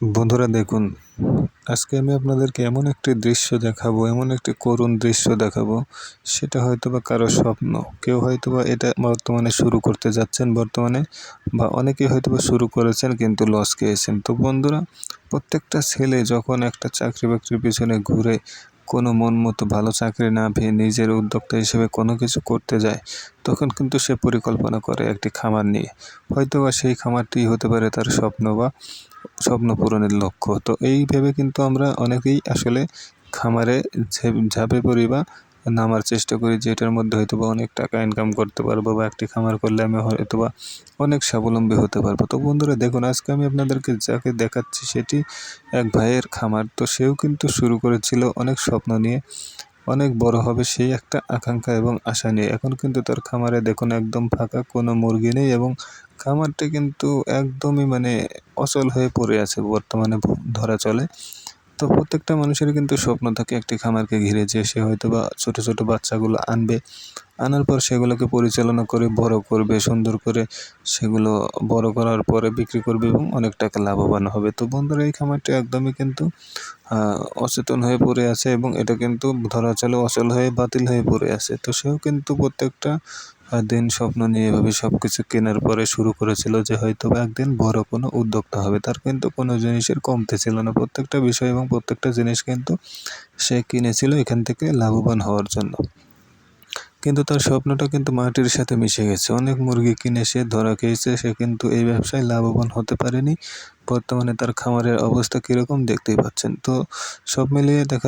বন্ধুরা দেখুন, আজকে আমি আপনাদেরকে এমন একটি দৃশ্য দেখাবো, এমন একটি করুণ দৃশ্য দেখাবো, সেটা হয়তো বা কারও স্বপ্ন। কেউ হয়তো বা এটা বর্তমানে শুরু করতে যাচ্ছেন বর্তমানে, বা অনেকে হয়তো বা শুরু করেছেন কিন্তু লস খেয়েছেন। তো বন্ধুরা, প্রত্যেকটা ছেলে যখন একটা চাকরি বাকরির পিছনে ঘুরে কোনো মন মতো ভালো চাকরি না পেয়ে নিজের উদ্যোক্তা হিসেবে কোনো কিছু করতে যায়, তখন কিন্তু সে পরিকল্পনা করে একটি খামার নিয়ে। হয়তো বা সেই খামারটি হতে পারে তার স্বপ্ন বা স্বপ্ন পূরণের লক্ষ্য। তো এই ভেবে কিন্তু আমরা অনেকেই আসলে খামারে ঝাঁপে পড়ি বা নামার চেষ্টা করি যে এটার মধ্যে হয়তো বা অনেক টাকা ইনকাম করতে পারব বা একটি খামার করলে আমি হয়তো বা অনেক স্বাবলম্বী হতে পারব। তো বন্ধুরা, দেখুন, আজকে আমি আপনাদেরকে যাকে দেখাচ্ছি সেটি এক ভাইয়ের খামার। তো সেও কিন্তু শুরু করেছিল অনেক স্বপ্ন নিয়ে, অনেক বড় হবে সেই একটা আকাঙ্ক্ষা এবং আশা নিয়ে। এখন কিন্তু তার খামারে দেখুন একদম ফাঁকা, কোনো মুরগি নেই এবং খামারটি কিন্তু একদমই মানে অচল হয়ে পড়ে আছে বর্তমানে ধরা চলে। তো প্রত্যেকটা মানুষের কিন্তু স্বপ্ন থাকে একটি খামারকে ঘিরে যে সে হয়তো বা ছোটো ছোটো বাচ্চাগুলো আনবে। আনার পর সেগুলোকে পরিচালনা করে, বড় করবে, সুন্দর করে সেগুলো বড় করার পরে বিক্রি করবে এবং অনেক টাকা লাভবান হবে। তো বন্ধুরা, এই খামারটি একদমই কিন্তু অচেতন হয়ে পড়ে আছে এবং এটা কিন্তু ধরা চলে অচল হয়ে বাতিল হয়ে পড়ে আছে। তো সেও কিন্তু প্রত্যেকটা দিন স্বপ্ন নিয়ে এভাবে সব কিছু কেনার পরে শুরু করেছিল যে হয়তো একদিন বড় কোনো উদ্যোক্তা হবে। তার কিন্তু কোনো জিনিসের কমতে ছিল না। প্রত্যেকটা বিষয় এবং প্রত্যেকটা জিনিস কিন্তু সে কিনেছিল এখান থেকে লাভবান হওয়ার জন্য। কিন্তু তার স্বপ্নটা কিন্তু মাটির সাথে মিশে গেছে। অনেক মুরগি কিনে সে ধরা খেয়েছে। সে কিন্তু এই ব্যবসায় লাভবান হতে পারেনি। বর্তমানে তার খামারের অবস্থা কীরকম দেখতেই পাচ্ছেন। তো সব মিলিয়ে দেখা